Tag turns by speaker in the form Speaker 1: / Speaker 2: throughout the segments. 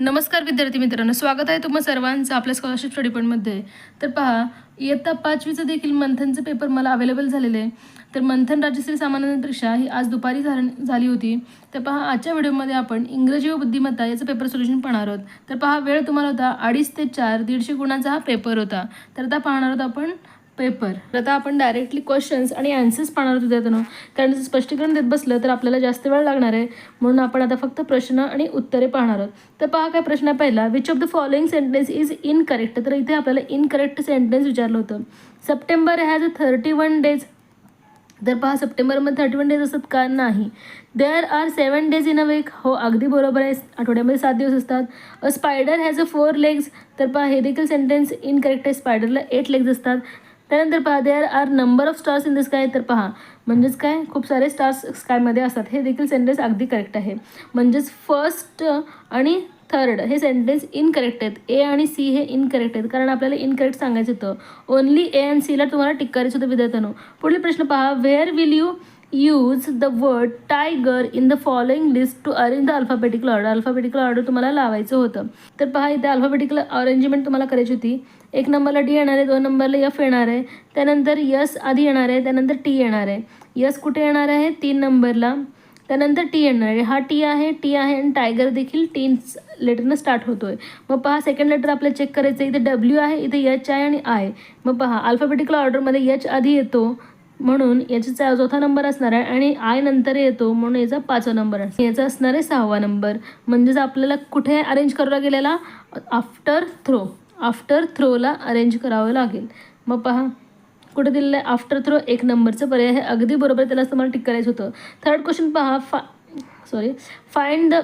Speaker 1: नमस्कार विद्यार्थी मित्रांनो स्वागत आहे तुम्हा सर्वांचं आपल्या स्कॉलरशिप स्टडी पॉईंटमध्ये तर पहा इयत्ता पाचवीचं देखील मंथनचं पेपर मला अवेलेबल झालेलं आहे. तर मंथन राज्यश्री सामान्य परीक्षा ही आज दुपारी झाली झाली होती. तर पहा आजच्या व्हिडिओमध्ये आपण इंग्रजी व बुद्धिमत्ता याचं पेपर सोल्युशन पाहणार आहोत. तर पहा वेळ तुम्हाला होता अडीच ते चार दीडशे गुणांचा हा पेपर होता. तर आता पाहणार आहोत आपण पेपर. तर आता आपण डायरेक्टली क्वेश्चन्स आणि आन्सर्स पाहणार होतो त्यातून. कारण जर स्पष्टीकरण देत बसलं तर आपल्याला जास्त वेळ लागणार आहे. म्हणून आपण आता फक्त प्रश्न आणि उत्तरे पाहणार आहोत. तर पहा काय प्रश्न आहे पहिला. Which of the following sentence is incorrect तर इथे आपल्याला इनकरेक्ट सेंटेन्स विचारलं होतं. September has a thirty one days तर पहा सप्टेंबरमध्ये थर्टी वन डेज असतात का? नाही. There are seven days in a week हो अगदी बरोबर आहे. आठवड्यामध्ये सात दिवस असतात. A spider has a four legs तर पहा हे देखील सेंटेन्स इनकरेक्ट आहे. स्पायडरला एट लेग्स असतात. त्यानंतर पहा there are number of stars in the sky तर पहा म्हणजेच काय? खूप सारे स्टार्स स्कायमध्ये असतात. हे देखील सेंटेन्स अगदी करेक्ट आहे. म्हणजेच फर्स्ट आणि थर्ड हे सेंटेन्स इनकरेक्ट आहेत. ए आणि सी हे इनकरेक्ट आहेत. कारण आपल्याला इनकरेक्ट सांगायचं होतं. ओनली ए अँड सीला तुम्हाला टिक करायचं होतं विद्यार्थ्यानं. पुढील प्रश्न पहा where will you use the word tiger in the following list to arrange the alphabetical order alphabetical order तुम्हाला लावायचं होतं. तर पहा इथे अल्फाबेटिकल अरेंजमेंट तुम्हाला करायची होती. एक नंबरला डी येणार आहे दोन नंबरला यफ येणार आहे. त्यानंतर यस आधी येणार आहे त्यानंतर टी येणार आहे. यस कुठे येणार आहे? तीन नंबरला त्यानंतर टी येणार आहे. हा टी आहे टी आहे आणि टायगर देखील टी लेटरनं स्टार्ट होतोय. मग पहा सेकंड लेटर आपल्याला चेक करायचं आहे. इथे डब्ल्यू आहे इथे यच आहे आणि आय मग पहा अल्फाबेटिकल ऑर्डरमध्ये यच आधी येतो. म्हणून याचा चौथा नंबर असणार आहे आणि आय नंतर येतो म्हणून याचा पाचवा नंबर याचा असणार आहे सहावा नंबर. म्हणजेच आपल्याला कुठे अरेंज करावा गेलेला आफ्टर थ्रो आफ्टर थ्रोला अरेंज करावं लागेल. मग पहा कुठे दिलेलं आहे? आफ्टर थ्रो एक नंबरचं पर्याय हे अगदी बरोबर आहे, तुम्हाला टिक करायचं होतं. थर्ड क्वेश्चन पहा फा सॉरी फाइंड द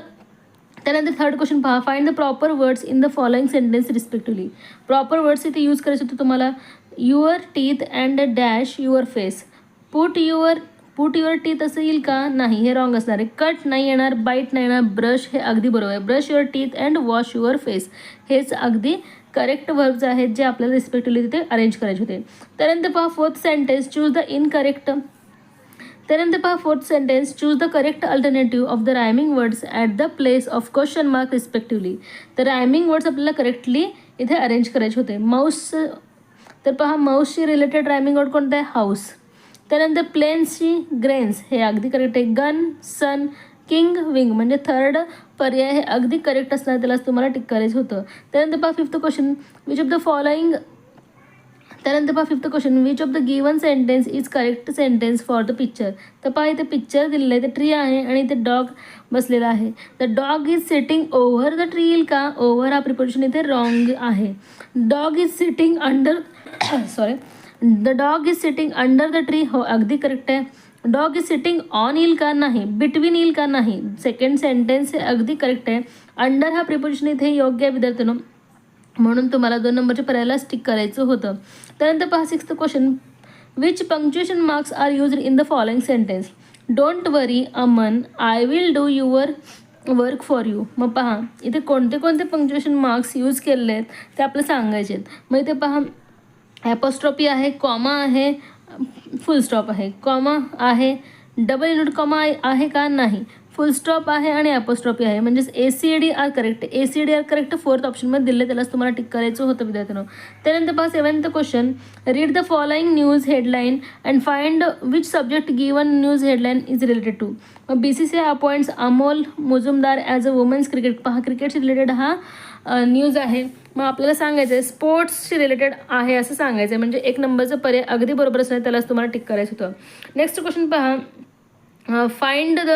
Speaker 1: त्यानंतर थर्ड क्वेश्चन पहा. Find the proper words in the following sentence respectively proper words इथे यूज करायचं होतं तुम्हाला. Your teeth and dash your face put your put your teeth असं येईल का? नाही हे रॉंग असणार आहे. कट नाही येणार बाईट नाही येणार. ब्रश हे अगदी बरोबर आहे. Brush your teeth and wash your face हेच अगदी करेक्ट वर्ब्स आहेत जे आपल्याला रिस्पेक्टिव्हली तिथे अरेंज करायचे होते. त्यानंतर पहा fourth sentence choose the incorrect त्यानंतर पहा fourth sentence choose the correct alternative of the rhyming words at the place of question mark respectively तर रायमिंग वर्ड्स आपल्याला करेक्टली इथे अरेंज करायचे होते. माऊस तर पहा माऊसशी रिलेटेड रायमिंग वर्ड कोणतं आहे? हाऊस त्यानंतर प्लेन्सची ग्रेन्स हे अगदी करेक्ट आहे. गन सन किंग विंग म्हणजे थर्ड पर्याय हे अगदी करेक्ट असणार त्यालाच तुम्हाला टिक करायचं होतं. त्यानंतर पहा fifth question which of the following त्यानंतर पहा fifth question which of the given sentence is correct sentence for the picture तर पहा इथे पिक्चर दिलेलं आहे ते ट्री आहे आणि इथे डॉग बसलेला आहे. The dog is sitting over the tree येईल का? ओव्हर हा प्रिपोजिशन इथे रॉंग आहे. Dog is sitting under sorry the dog is sitting under the tree हो अगदी करेक्ट आहे. डॉग इज सिटिंग ऑन येईल का नाही? बिटवीन येईल का नाही? सेकंड सेंटेन्स हे अगदी करेक्ट आहे. अंडर हा प्रिपोजिशन इथे योग्य आहे विद्यार्थ्यांनो. म्हणून तुम्हाला दोन नंबरच्या पर्यायाला स्टिक करायचं होतं. त्यानंतर पहा sixth question which punctuation marks are used in the following sentence don't worry Aman I will do your work for you मग पहा इथे कोणते कोणते पंक्च्युएशन मार्क्स यूज केलेले आहेत ते आपल्याला सांगायचे आहेत. मग इथे पहा ॲपोस्ट्रॉपी आहे कॉमा आहे फुल स्टॉप आहे. कॉमा आहे डबल युनिट कॉमा आहे का? नाही. फुल स्टॉप आहे आणि ॲपोस्ट्रॉपी आहे. म्हणजेच A C D R correct A C D R correct fourth ऑप्शनमध्ये दिले त्यालाच तुम्हाला टिक करायचं होतं विद्यार्थ्यांनो. त्यानंतर पहा seventh question read the following news headline and find which subject given news headline is related to मग B C C I appoints Amol Muzumdar as a women's cricket पहा क्रिकेटशी रिलेटेड हा न्यूज आहे. मग आपल्याला सांगायचं आहे स्पोर्ट्सशी रिलेटेड आहे असं सांगायचं आहे म्हणजे एक नंबरचं पर्याय अगदी बरोबर असणार त्यालाच तुम्हाला टिक करायचं होतं. नेक्स्ट क्वेश्चन पहा. फाइंड द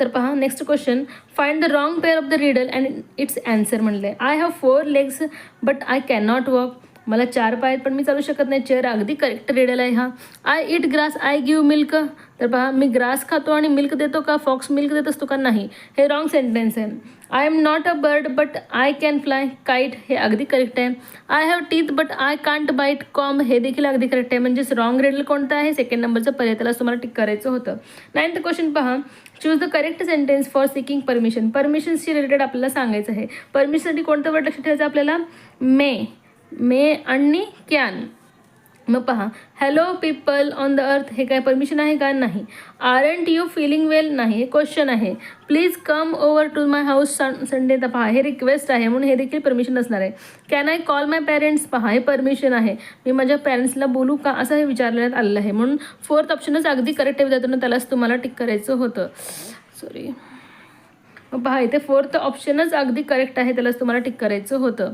Speaker 1: तर पहा next question find the wrong pair of the riddle and its answer म्हणले. I have four legs but I can not walk मला चार पाय आहेत पण मी चालू शकत नाही. चेअर अगदी करेक्ट रिडल आहे हा. I eat grass I give milk तर पहा मी ग्रास खातो आणि मिल्क देतो का? फॉक्स मिल्क देत असतो का? नाही. हे रॉंग सेंटेन्स आहे. I am not a bird but I can fly kite हे अगदी करेक्ट आहे. I have teeth but I can't bite comb हे देखील अगदी करेक्ट आहे. म्हणजेच रॉंग रेडल कोणतं आहे? सेकंड नंबरचं पर्याय त्याला तुम्हाला टिक करायचं होतं. नाईन्थ क्वेश्चन पहा. Choose the correct sentence for seeking permission परमिशन्सशी related आपल्याला सांगायचं आहे. परमिशनसाठी कोणतं वर्ड लक्षात ठेवायचं आपल्याला? मे मे आणि कॅन मग पहा हॅलो पीपल ऑन द अर्थ हे काय परमिशन आहे का? नाही. Aren't you feeling well नाही. हे क्वेश्चन आहे. Please come over to my house Sunday तर पहा हे रिक्वेस्ट आहे म्हणून हे देखील परमिशन असणार आहे. Can I call my parents पहा हे परमिशन आहे. मी माझ्या पॅरेंट्सला बोलू का? असं हे विचारण्यात आलेलं आहे. म्हणून फोर्थ ऑप्शनच अगदी करेक्ट आहे विद्यार्थ्यांना त्यालाच तुम्हाला टिक करायचं होतं. सॉरी मग पहा इथे फोर्थ ऑप्शनच अगदी करेक्ट आहे त्यालाच तुम्हाला टिक करायचं होतं.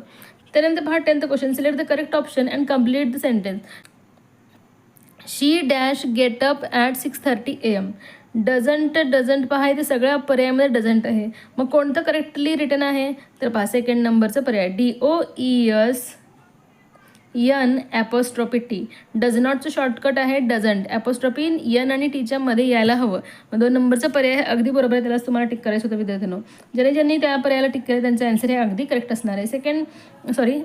Speaker 1: त्यानंतर पहा tenth question select the correct option and complete the sentence she dash get up at six thirty A M doesn't doesn't पहा इथे सगळ्या पर्यायामध्ये डझंट आहे. मग कोणतं करेक्टली रिटर्न आहे? तर पहा सेकंड नंबरचं पर्याय. D O E S N apostrophe T does नॉटचं shortcut आहे डझंट ॲपोस्ट्रॉपी यन आणि टीच्या मध्ये यायला हवं. मग दोन नंबरचा पर्याय आहे अगदी बरोबर आहे त्यालाच तुम्हाला टिक करायचं होतं विद्यार्थ्यांनो. ज्याने ज्यांनी त्या पर्यायाला टिक केलं त्यांचं आन्सर हे अगदी करेक्ट असणार आहे. सेकंड सॉरी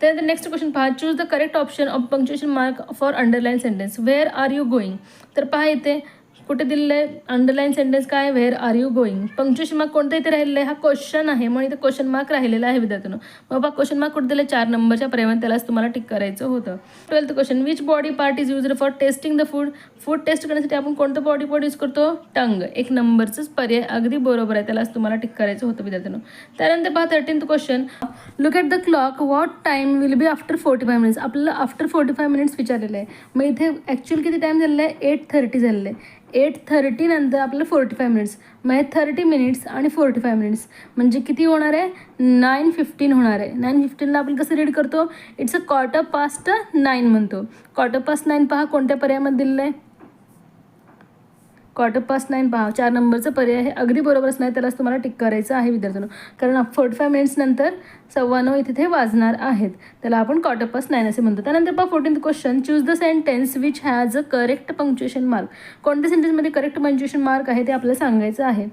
Speaker 1: त्यानंतर नेक्स्ट क्वेश्चन पहा choose the correct option of punctuation mark for underline sentence where are you going तर पहा इथे कुठे दिलेलं आहे अंडरलाईन सेंटेन्स काय? Where are you going punctuation mark कोणतं इथे राहिलेलं? आहे हा क्वेश्चन आहे. म्हणून इथे क्वेश्चन मार्क राहिलेला आहे विद्यार्थ्यांनो. मग बा क्वेश्चन मार्क कुठे दिले चार नंबरच्या पर्यायामध्ये त्यालाच तुम्हाला टिक करायचं होतं. Twelfth question which body part is use for tasting the food food taste करण्यासाठी आपण कोणतं बॉडी पार्ट यूज करतो? टंग एक नंबरचंच पर्याय अगदी बरोबर आहे. त्यालाच तुम्हाला टिक करायचं होतं विद्यार्थ्यांनो. त्यानंतर पहा thirteenth question look at the clock what time will be after forty five minutes आपल्याला आफ्टर फोर्टी फाय मिनिट्स विचारलेलं आहे. मग इथे ॲक्च्युअल किती टाईम झालेला आहे? एट थर्टी झालेलं आहे. एट थर्टी नंतर आपल्याला फोर्टी फाय मिनिट्स म्हणजे थर्टी मिनिट्स आणि फोर्टी फाय मिनिट्स म्हणजे किती होणार आहे? नाईन फिफ्टीन होणार आहे. नाईन फिफ्टीनला आपण कसं रीड करतो? It's a quarter past nine म्हणतो. क्वार्टर पास्ट नाईन पहा कोणत्या पर्यायामध्ये दिलेलं आहे? क्वार्टर पास्ट नाईन पहा चार नंबरचं पर्याय हे अगदी बरोबरच नाही त्यालाच तुम्हाला टिक करायचं आहे विद्यार्थ्यांनो. कारण फोर्टी फाय मिनिट्स नंतर सव्वा नऊ इथे ते वाजणार आहेत. त्याला आपण क्वार्टर पास्ट नाईन असे म्हणतो. त्यानंतर पहा fourteen question choose the sentence which has a correct punctuation mark कोणत्या सेंटेन्समध्ये करेक्ट पंक्च्युएशन मार्क आहे ते आपल्याला सांगायचं आहे?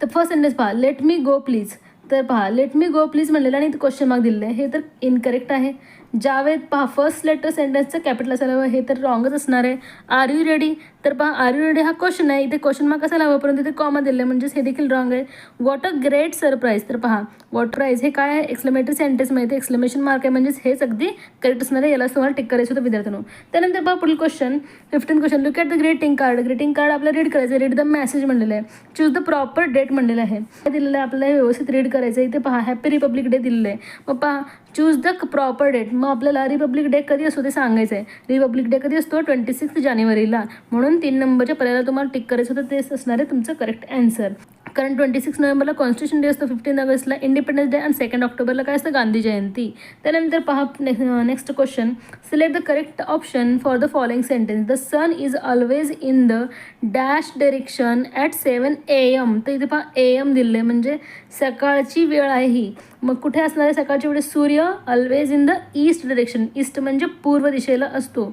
Speaker 1: तर फर्स्ट सेंटेन्स पहा. लेट मी गो प्लीज तर पहा लेट मी गो प्लीज म्हणलेलं आणि क्वेश्चन मार्क दिलेलं आहे. हे तर इनकरेक्ट आहे. जावेद पहा फर्स्ट लेटर सेंटेन्सचं कॅपिटल असायला हवं हे तर रॉंगच असणार आहे. आर यू रेडी तर पहा आर यू रेडी हा क्वेश्चन आहे. इथे क्वेश्चन मार्क असायला हवं परंतु इथे कॉमा दिलं आहे म्हणजेच हे देखील रॉंग आहे. वॉट अ ग्रेट सरप्राईज तर पहा वॉट प्राईज हे काय आहे? एक्सप्लेमेटरी सेंटेन्स माहिती एक्सप्लेमेशन मार्क आहे म्हणजेच हेच अगदी करेक्ट असणार आहे. याला तुम्हाला टिक करायचं होतं विद्यार्थ्यांनो. त्यानंतर पहा पुढील question fifteen question look at the greeting card greeting card आपल्याला रीड करायचं रीड द मेसेज म्हणलेलं आहे. चूज द प्रॉपर डेट म्हणलेलं आहे. दिलेलं आहे आपल्याला व्यवस्थित रीड करायचं आहे इथे पहा हॅपी रिपब्लिक डे दिलेलं आहे. मग पहा चूज द प्रॉपर डेट मग आपल्याला रिपब्लिक डे कधी असतो ते सांगायचं आहे रिपब्लिक डे कधी असतो? ट्वेंटी सिक्स जानेवारीला. म्हणून तीन नंबरच्या पर्यायाला तुम्हाला टिक करायचं होतं तेच असणार आहे तुमचं करेक्ट अँसर कारण ट्वेंटी सिक्स नोव्हेंबरला कॉन्स्टिट्यूशन डे असतो फिफ्टीन ऑगस्टला इंडिपेंडन्स डे आणि सेकंड ऑक्टोबरला काय असतं? गांधी जयंती. त्यानंतर पहा next question select the correct option for the following sentence the sun is always in the dash direction at seven A M तर इथे पहा ए एम दिले म्हणजे सकाळची वेळ आहे ही. मग कुठे असणार आहे सकाळची वेळ सूर्य always in the east direction east म्हणजे पूर्व दिशेला असतो.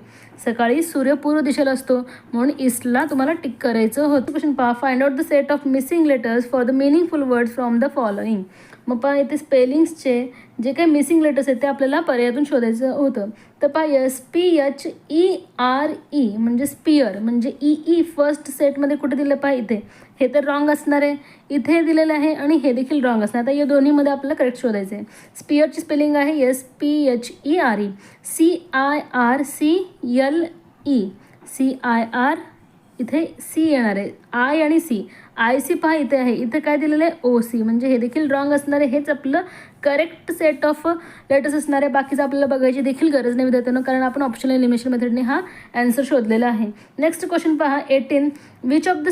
Speaker 1: सकाळी सूर्य पूर्व दिशेला असतो. म्हणून ईस्टला तुम्हाला टिक करायचं होतं. क्वेश्चन पहा find out the set of missing letters for the meaningful words from the following मग पहा इथे स्पेलिंग्सचे जे काही मिसिंग लेटर्स आहेत ते आपल्याला पर्यायातून शोधायचं होतं. तर पहा S P H E R E म्हणजे स्पियर म्हणजे ई ई फर्स्ट सेटमध्ये कुठे दिलं पहा इथे. हे तर रॉंग असणार आहे. इथे दिलेलं आहे आणि हे देखील रॉंग असणार आता या दोन्हीमध्ये आपल्याला करेक्ट शोधायचं आहे. स्पियरची स्पेलिंग आहे S P H E R E. C I R C L E. C I R इथे सी येणार आहे. आय आणि सी. आय सी पहा इथे आहे. इथे काय दिलेलं आहे? O C. म्हणजे हे देखील रॉंग असणार आहे. हेच आपलं करेक्ट सेट ऑफ लेटर्स असणार आहे. बाकीचं आपल्याला बघायची देखील गरज नाही विद्यार्थ्यांना कारण आपण ऑप्शनल एलिमिनेशन मेथडने हा ॲन्सर शोधलेला आहे. नेक्स्ट क्वेश्चन पहा eighteen which of the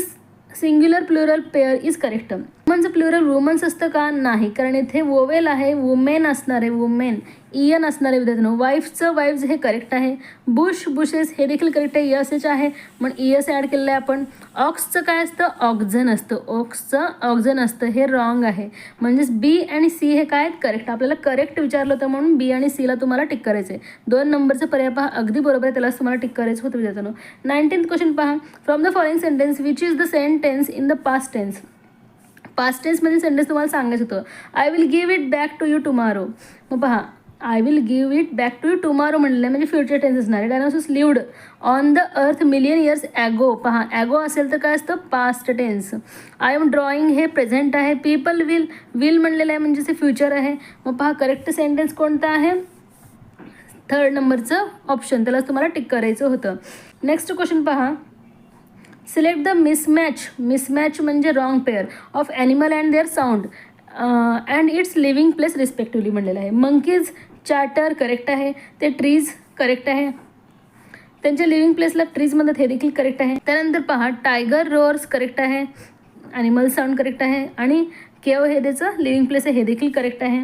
Speaker 1: singular plural pair is correct वुमनचं plural women's असतं का? नाही. कारण इथे वोवेल आहे वुमेन असणार आहे वुमेन इयन असणार आहे विद्यार्थ्यांनो वाईफचं वाईफ्स हे करेक्ट आहे. बुश बुशेस हे देखील करेक्ट आहे. यस एच आहे. पण e इयस ॲड केलेलं आहे आपण. ऑक्सचं काय असतं? ऑक्झन असतं. ऑक्सचं ऑक्झन असतं. हे रॉंग आहे. म्हणजेच बी आणि सी हे काय करेक्ट आपल्याला करेक्ट विचारलं होतं म्हणून बी आणि सीला तुम्हाला टिक करायचं आहे दोन नंबरचं पर्याय पहा. अगदी बरोबर आहे. त्यालाच तुम्हाला टिक करायचं होतं विद्यार्थ्यांनो. नाईन्टीन्थ क्वेश्चन पहा. From the following sentence which is the sentence in the past tense past टेन्समध्ये sentence तुम्हाला सांगायचं होतं. I will give it back to you tomorrow मग पहा I will give it back to you tomorrow म्हणलेलं आहे म्हणजे future tense असणार आहे. Dinosaurs lived on the earth million years ago पहा ॲगो असेल तर काय असतं? Past tense I am drawing हे प्रेझेंट आहे. पीपल विल विल म्हणलेलं आहे म्हणजे ते फ्युचर आहे. मग पहा करेक्ट सेंटेन्स कोणतं आहे? थर्ड नंबरचं ऑप्शन त्याला तुम्हाला टिक करायचं होतं. नेक्स्ट क्वेश्चन पहा. Select the mismatch. मिसमॅच म्हणजे wrong pair of animal and their sound. And its living place respectively म्हणलेलं आहे. मंकीज चार्टर करेक्ट आहे. ते ट्रीज करेक्ट आहे. त्यांच्या लिव्हिंग प्लेसला ट्रीज म्हणतात हे देखील करेक्ट आहे. त्यानंतर पहा टायगर रोअर्स करेक्ट आहे. ॲनिमल साऊंड करेक्ट आहे. आणि केव हे त्याचं लिव्हिंग प्लेस आहे हे देखील करेक्ट आहे.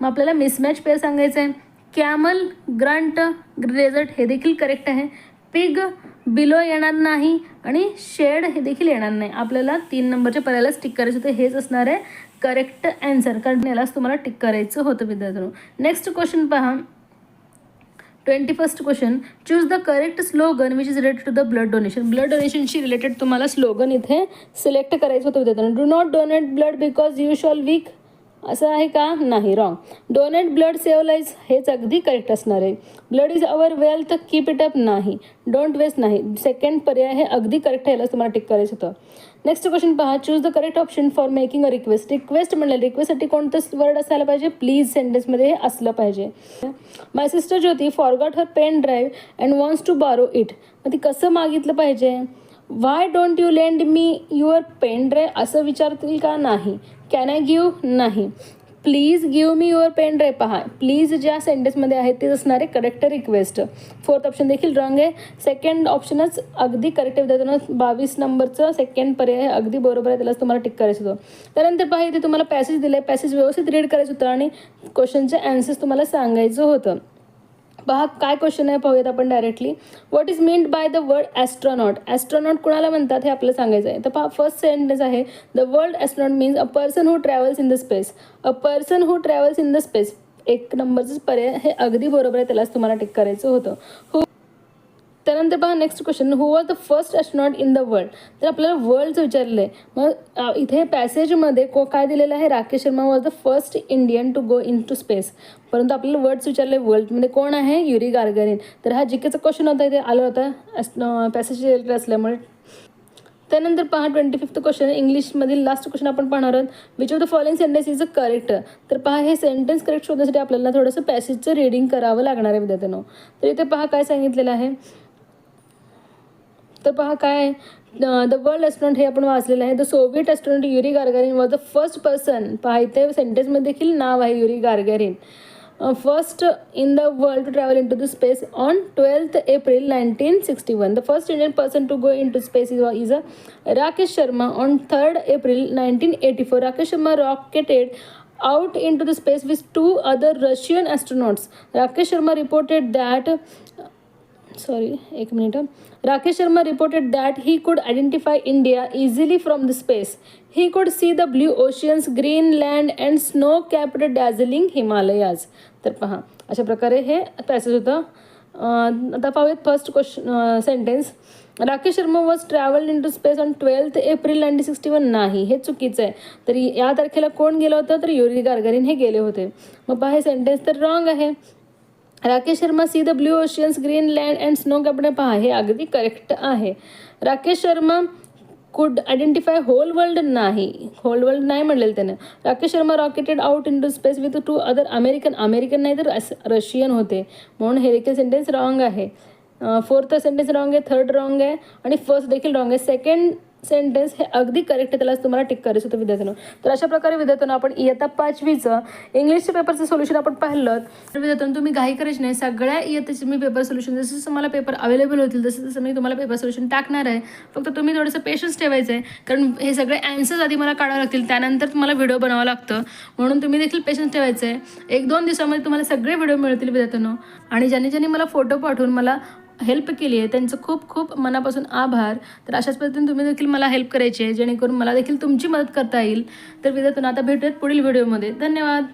Speaker 1: मग आपल्याला मिसमॅच पेअर सांगायचं आहे. कॅमल ग्रंट रेझर्ट हे देखील करेक्ट आहे. पिग बिलो येणार नाही आणि शेड हे देखील येणार नाही. आपल्याला तीन नंबरच्या पर्यायालाच टिक करायचं होतं. हेच असणार आहे करेक्ट अँसर कारण यालाच तुम्हाला टिक करायचं होतं विद्यार्थ्यांनो. नेक्स्ट क्वेश्चन पहा. Twenty first question choose the correct slogan which is related to the blood donation blood डोनेशनशी related तुम्हाला स्लोगन इथे सिलेक्ट करायचं होतं विद्यार्थ्यांना. Do not donate blood because you shall weak असं आहे का? नाही wrong donate blood save lives हेच अगदी करेक्ट असणार आहे. Blood is our wealth keep it up नाही. डोंट वेस्ट नाही. सेकंड पर्याय हे अगदी करेक्ट आहे तुम्हाला टिक करायचं होतं. नेक्स्ट क्वेश्चन पहा. Choose the correct option for making a request request म्हणलं रिक्वेस्टसाठी कोणतं वर्ड असायला पाहिजे? प्लीज सेंटेन्समध्ये हे असलं पाहिजे. My sister Jyoti forgot her pen drive and wants to borrow it मग ती कसं मागितलं पाहिजे? Why don't you lend me your pen drive असं विचारतील का नाही? कॅन आय गिव्ह नाही. Please give me your pen drive पहा प्लीज ज्या सेंटेन्समध्ये आहे तेच असणारे करेक्ट रिक्वेस्ट फोर्थ ऑप्शन देखील रॉंग आहे. सेकंड ऑप्शनच अगदी करेक्ट विद्यार्थ्यांना बावीस नंबरचं सेकंड पर्याय अगदी बरोबर आहे त्यालाच तुम्हाला टिक करायचं होतं. त्यानंतर पहा इथे तुम्हाला पॅसेज दिलं आहे पॅसेज व्यवस्थित रीड करायचं होतं आणि क्वेश्चनचे अँसर्स तुम्हाला सांगायचं होतं. पहा काय क्वेश्चन आहे पाहूयात आपण directly what is meant by the word astronaut astronaut कुणाला म्हणतात हे आपल्याला सांगायचं आहे. तर पहा फर्स्ट सेंटेन्स आहे. The world astronaut means a person who travels in the space a person who travels in the space एक नंबरचंच पर्याय हे अगदी बरोबर आहे त्यालाच तुम्हाला टिक करायचं होतं. हो त्यानंतर पहा next question who are the first astronaut in the world तर आपल्याला वर्ल्डचं विचारलं आहे मग इथे पॅसेजमध्ये को काय दिलेलं आहे? Rakesh Sharma was the first Indian to go into space परंतु आपल्याला वर्ड्स विचारले वर्ल्डमध्ये कोण आहे? युरी गार्गरिन तर हा जिकेचा क्वेश्चन होता इथे. आला होता. पॅसेज रिलेटेड असल्यामुळे. त्यानंतर पहा ट्वेंटी फिफ्थ क्वेश्चन इंग्लिशमधील लास्ट क्वेश्चन आपण पाहणार आहोत. Which of the following sentence is a correct तर पहा हे सेंटेन्स करेक्ट शोधण्यासाठी आपल्याला थोडंसं पॅसेजचं रीडिंग करावं लागणार आहे विद्यार्थ्यांनो. तर इथे पहा काय सांगितलेलं आहे. तर पहा काय द वर्ल्ड एस्ट्रॉनट हे आपण वाचलेलं आहे. The Soviet astronaut Yuri Gagarin was the first person पहा इथे सेंटेन्समध्ये देखील नाव आहे Yuri Gagarin first in the world to travel into the space on twelfth April nineteen sixty one the first Indian person to go into space is is a Rakesh Sharma on third April nineteen eighty four Rakesh Sharma rocketed out into the space with two other Russian astronauts. Rakesh Sharma reported that sorry एक minute. Rakesh Sharma reported that he could identify India easily from the space. He could see the blue oceans, green land and snow-capped dazzling Himalayas. तर पहा अशा प्रकारे हे passage होतं. आता पाहूयात first question sentence Rakesh Sharma was travel into space on twelfth April nineteen sixty one नाही हे चुकीचं आहे. तर या तारखेला कोण गेलं होतं? तर युरी गार्गरिन हे गेले होते. मग पहा हे सेंटेन्स तर रॉंग आहे. Rakesh Sharma see the blue oceans green land and snow कपडे पहा हे अगदी करेक्ट आहे. Rakesh Sharma could identify whole world नाही. होल वर्ल्ड नाही म्हणलेलं त्यानं. Rakesh Sharma rocketed out into space with two other American American नाही तर रशियन होते. म्हणून हे देखील सेंटेन्स रॉंग आहे. फोर्थ सेंटेन्स रॉंग आहे थर्ड रॉंग आहे आणि फर्स्ट देखील रॉंग आहे. सेकंड सेंटेन्स हे अगदी करेक्ट आहे. त्यालाच तुम्हाला टिक करायचं होतं विद्यार्थ्यांना. तर अशा प्रकारे विद्यार्थ्यांना आपण इयत्ता पाचवीचं इंग्लिशच्या पेपरचं सोल्युशन आपण पाहिलं. तर विद्यार्थ्यांना तुम्ही घाई करायची नाही. सगळ्या इयत्ताचे मी पेपर सोल्युशन जसं जसं मला पेपर अवेलेबल होतील तसं तसं मी तुम्हाला पेपर सोल्युशन टाकणार आहे. फक्त तुम्ही थोडंसं पेशन्स ठेवायचं आहे. कारण हे सगळे ॲन्सर्स आधी मला काढावं लागतील. त्यानंतर तुम्हाला व्हिडिओ बनावं लागतं. म्हणून तुम्ही देखील पेशन्स ठेवायचं आहे. एक दोन दिवसामध्ये तुम्हाला सगळे व्हिडिओ मिळतील विद्यार्थ्यांना. आणि ज्यांनी ज्यांनी मला फोटो पाठवून मला हेल्प केली आहे त्यांचं खूप खूप मनापासून आभार. तर अशाच पद्धतीने तुम्ही देखील मला हेल्प करायची आहे जेणेकरून मला देखील तुमची मदत करता येईल. तर विद्यार्थ्यांना आता भेटूयात पुढील व्हिडिओमध्ये धन्यवाद.